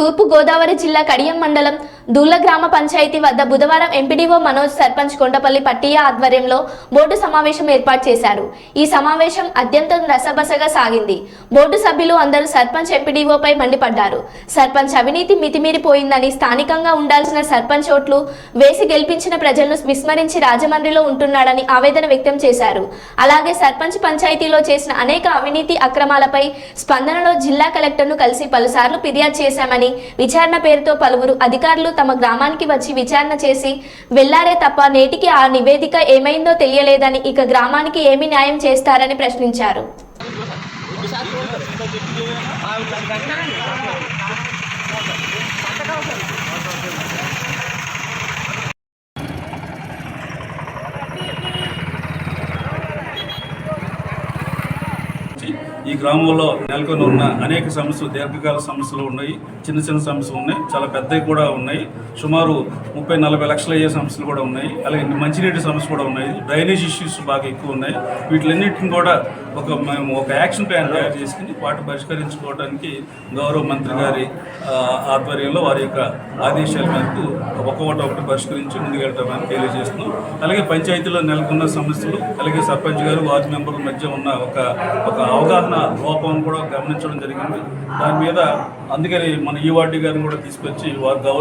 తూర్పు గోదావరి జిల్లా కడియం మండలం దూల గ్రామ పంచాయతీ వద్ద బుధవారం ఎంపీడీఓ మనోజ్ సర్పంచ్ కొండపల్లి పట్టియ ఆధ్వర్యంలో బోర్డు సమావేశం ఏర్పాటు చేశారు. ఈ సమావేశం అత్యంత రసబసగా సాగింది. బోర్డు సభ్యులు అందరూ సర్పంచ్ ఎంపీడీఓపై మండిపడ్డారు. సర్పంచ్ అవినీతి మితిమీరిపోయిందని స్థానికంగా ఉండాల్సిన సర్పంచ్ ఓట్లు వేసి గెలిపించిన ప్రజలను విస్మరించి రాజమండ్రిలో ఉంటున్నాడని ఆవేదన వ్యక్తం చేశారు. అలాగే సర్పంచ్ పంచాయతీలో చేసిన అనేక అవినీతి అక్రమాలపై స్పందనలో జిల్లా కలెక్టర్ను కలిసి పలుసార్లు ఫిర్యాదు చేశామని విచారణ పేరుతో పలువురు అధికారులు తమ గ్రామానికి వచ్చి విచారణ చేసి వెళ్ళారే తప్ప నేటికి ఆ నివేదిక ఏమైందో తెలియలేదని ఇక గ్రామానికి ఏమి న్యాయం చేస్తారని ప్రశ్నించారు. ఈ గ్రామంలో నెలకొని ఉన్న అనేక సమస్యలు దీర్ఘకాల సమస్యలు ఉన్నాయి. చిన్న చిన్న సమస్యలు ఉన్నాయి. చాలా పెద్దవి కూడా ఉన్నాయి. సుమారు ముప్పై నలభై లక్షలు అయ్యే సమస్యలు కూడా ఉన్నాయి. అలాగే మంచినీటి సమస్య కూడా ఉన్నాయి. డ్రైనేజ్ ఇష్యూస్ బాగా ఎక్కువ ఉన్నాయి. వీటిలన్నింటిని కూడా ఒక మేము ఒక యాక్షన్ ప్లాన్ తయారు చేసుకుని వాటి పరిష్కరించుకోవడానికి గౌరవ మంత్రి గారి ఆధ్వర్యంలో వారి యొక్క ఆదేశాల మేరకు ఒక్కొక్కటి ఒకటి పరిష్కరించి ముందుకెళ్తామని తెలియజేస్తున్నాం. అలాగే పంచాయతీలో నెలకొన్న సమస్యలు అలాగే సర్పంచ్ గారు వార్డు మెంబర్ల మధ్య ఉన్న ఒక ఒక అవగాహన లోపం కూడా గమనించడం జరిగింది. దాని మీద అందుకని మన ఈ వార్డు గారిని కూడా తీసుకొచ్చి వారి గౌరవ